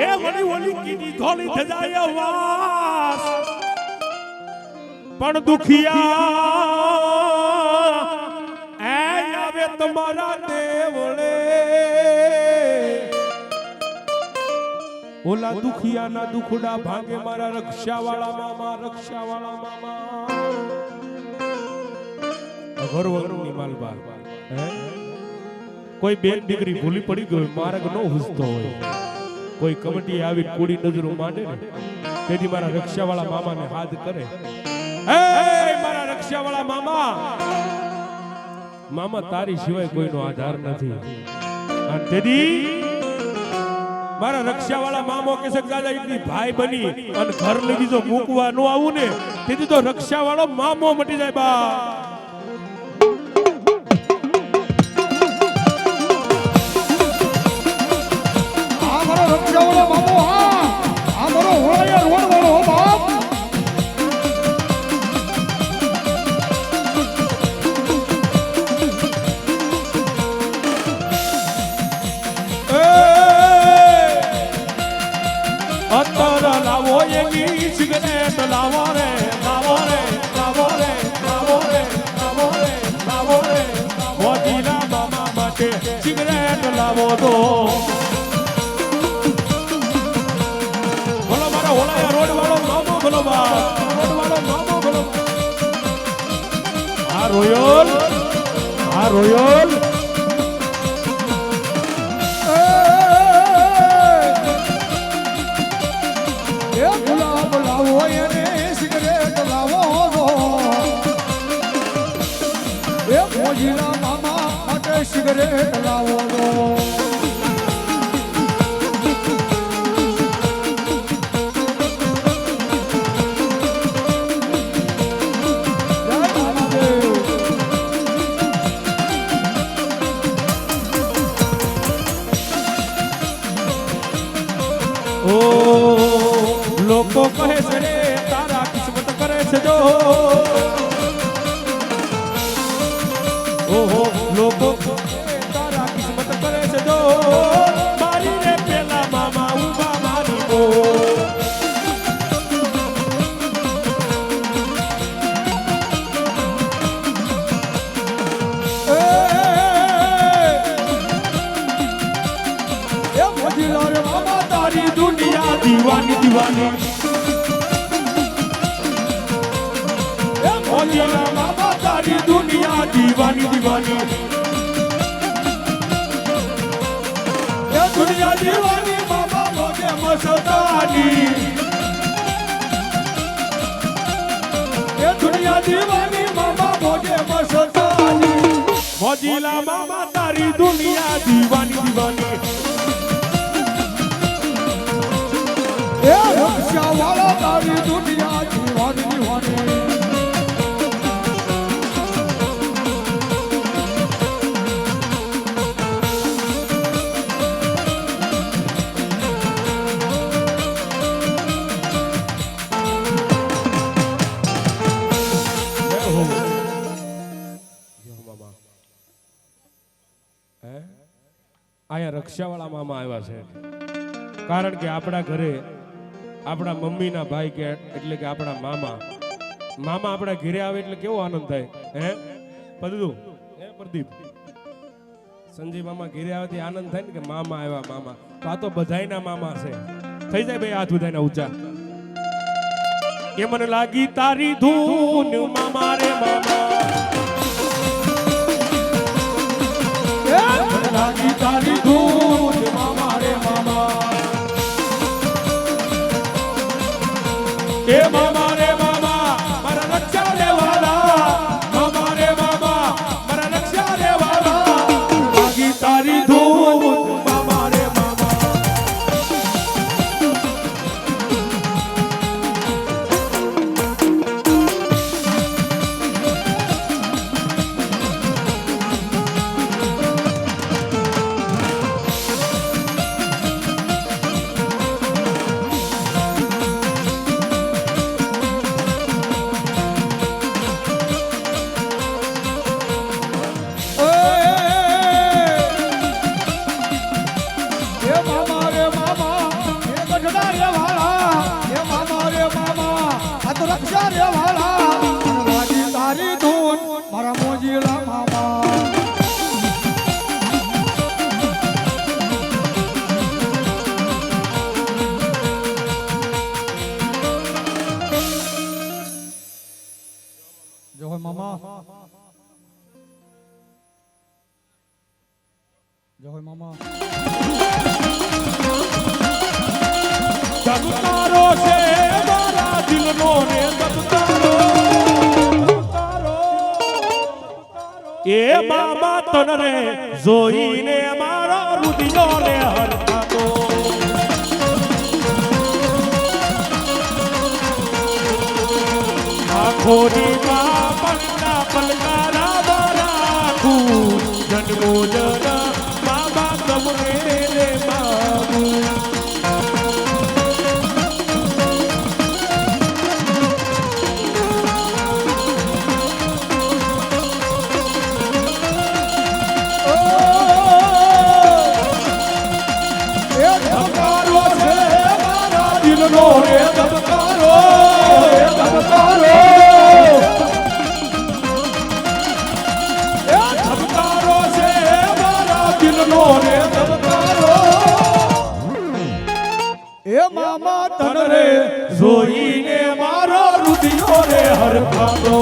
એ વળી ઓલી કીધી ધોળી થજાય વાસ પણ દુખિયા, એ આવે તમારા દેવળે. ઓલા દુખિયાના દુખડા ભાગે મારા રક્ષાવાળા મામા રક્ષાવાળા મામા અઘર વગરની માલબા હે? કોઈ બેન દીકરી ભૂલી પડી ગયો માર્ગ ન હુસતો હોય. કોઈ કમટી આવી કુડી નજરો માંડે તેથી મારા રક્ષાવાળા મામાને હાથ કરે. મારા રક્ષાવાળા મામા! મામા, તારી સિવાય કોઈનો આધાર નથી. અને તેથી મારા રક્ષાવાળા મામો કે છે દાદા એટલી ભાઈ બની અને ઘર લગી જો મૂકવા ન આવું ને. તેથી તો રક્ષાવાળો મામો મટી જાય બા. મારો રક્ષાવાળો બાપુ હા આ મારો હોળિયા રોડ વાળો હો બાપ અત્તર લાવો એની સિગરેટ લાવો રે લાવો રે લાવો રે લાવો રે લાવો રે લાવો રે મોતીના મામા માટે સિગરેટ લાવો તો રોડ વાળો મામો બોલો બા રોડ વાળો મામો બોલો આ રોયલ એને સિગરેટ લાવો એ મોજીલા મામા માટે સિગરેટ લાવો ઓ, લોકો કહે છે રે તારા કિસ્મત કરે છે જો. ઓહો, લોકો તારા કિસ્મત કરે છે જો. દીવાની દીવાની એ મોજીલા મામા તારી દુનિયા દીવાની દીવાની એ દુનિયા દીવાની મામા મોગે મસતાની એ દુનિયા દીવાની મામા મોગે મસતાની મોજીલા મામા તારી દુનિયા દીવાની દીવાની અહીંયા રક્ષાવાળા મામા આવ્યા છે. કારણ કે આપણા ઘરે આપણા મમ્મીના ભાઈ કે એટલે કે આપણા મામા. મામા આપણા ઘરે આવે એટલે કેવો આનંદ થાય? હે? બધું હે પ્રદીપ? સંજય મામા ઘરે આવે તે આનંદ થાય ને કે મામા આવ્યા, મામા. તો આ તો બધાયના મામા છે. થઈ જાય ભાઈ હાથ બધાયના ઊંચા. એ મને લાગી તારી ધૂન, મામા રે મામા. અક્ષરે વાળા વાજી તારી ધૂન મારા મોજીલા મામા. જોહો મામા મામા. એ બાબા તન રે જોઈને મારા રુધિરો રે હરખાતો. આખોની માં પલકા એ મામા તન રે જોઈને મારો રુધિયો રે હરખાતો.